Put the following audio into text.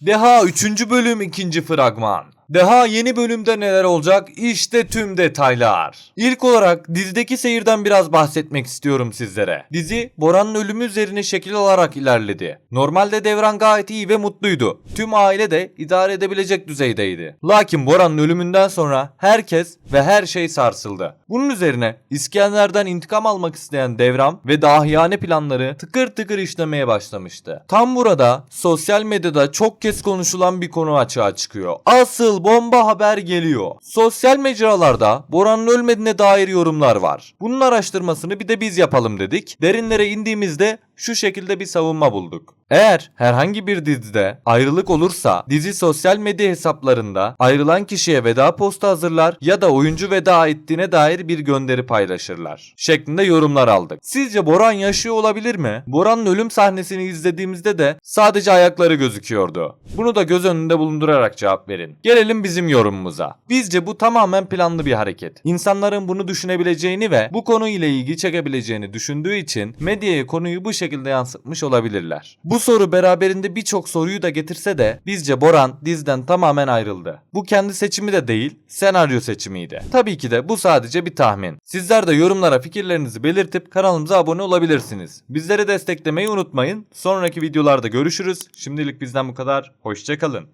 Deha 3. bölüm 2. fragman. Deha yeni bölümde neler olacak? İşte tüm detaylar. İlk olarak dizideki seyirden biraz bahsetmek istiyorum sizlere. Dizi Boran'ın ölümü üzerine şekil alarak ilerledi. Normalde Devran gayet iyi ve mutluydu. Tüm aile de idare edebilecek düzeydeydi. Lakin Boran'ın ölümünden sonra herkes ve her şey sarsıldı. Bunun üzerine İskender'den intikam almak isteyen Devran ve dahiyane planları tıkır tıkır işlemeye başlamıştı. Tam burada sosyal medyada çok kez konuşulan bir konu açığa çıkıyor. Asıl bomba haber geliyor. Sosyal mecralarda Boran'ın ölmediğine dair yorumlar var. Bunun araştırmasını bir de biz yapalım dedik. Derinlere indiğimizde şu şekilde bir savunma bulduk. Eğer herhangi bir dizide ayrılık olursa dizi sosyal medya hesaplarında ayrılan kişiye veda postu hazırlar ya da oyuncu veda ettiğine dair bir gönderi paylaşırlar. Şeklinde yorumlar aldık. Sizce Boran yaşıyor olabilir mi? Boran'ın ölüm sahnesini izlediğimizde de sadece ayakları gözüküyordu. Bunu da göz önünde bulundurarak cevap verin. Gelelim bizim yorumumuza. Bizce bu tamamen planlı bir hareket. İnsanların bunu düşünebileceğini ve bu konu ile ilgi çekebileceğini düşündüğü için medyaya konuyu bu şekilde yansıtmış olabilirler. Bu soru beraberinde birçok soruyu da getirse de bizce Boran diziden tamamen ayrıldı. Bu kendi seçimi de değil, senaryo seçimiydi. Tabii ki de bu sadece bir tahmin. Sizler de yorumlara fikirlerinizi belirtip kanalımıza abone olabilirsiniz. Bizleri desteklemeyi unutmayın. Sonraki videolarda görüşürüz. Şimdilik bizden bu kadar. Hoşçakalın.